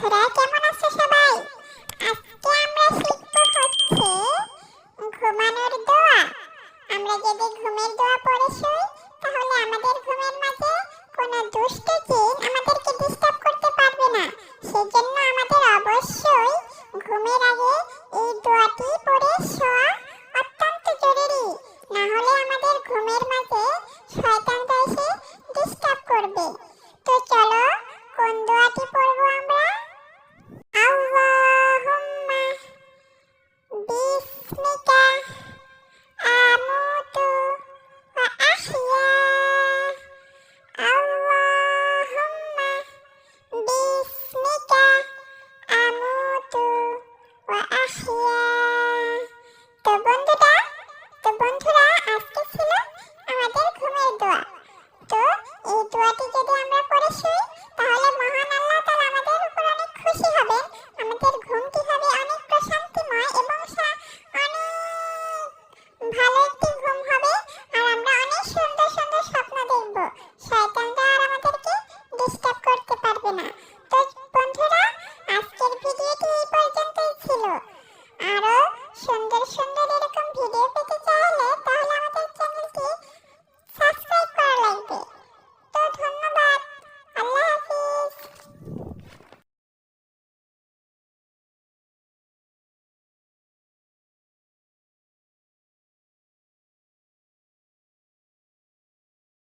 বন্ধুরা, কেমন আছো সবাই? আজকে আমরা শিখব হচ্ছে ঘুমানোর দোয়া। আমরা যদি ঘুমের দোয়া পড়ে শুই, তাহলে আমাদের ঘুমের মাঝে কোনো দুষ্ট জিন আমাদেরকে ডিস্টার্ব করতে পারবে না। সেজন্য আমাদের অবশ্যই ঘুমের আগে এই দোয়াটি পড়ে শোয়া অত্যন্ত জরুরি। না হলে আমাদের ঘুমের মাঝে শয়তানটা এসে ডিস্টার্ব করবে। তো চলো, কোন দোয়াটি পড়ব দোয়াটি যদি আমরা পড়ে শুই তাহলে মহান আল্লাহ তাআলা আমাদের উপর অনেক খুশি হবেন। আমাদের ঘুমটি হবে অনেক প্রশান্তিময় এবং অনেক ভালো একটি ঘুম হবে, আর আমরা অনেক সুন্দর সুন্দর স্বপ্ন দেখব। শয়তানরা আর আমাদেরকে ডিস্টার্ব করতে পারবে না। তো বন্ধুরা, আজকের ভিডিওটি এই পর্যন্তই ছিল। আরও সুন্দর সুন্দর এরকম ভিডিও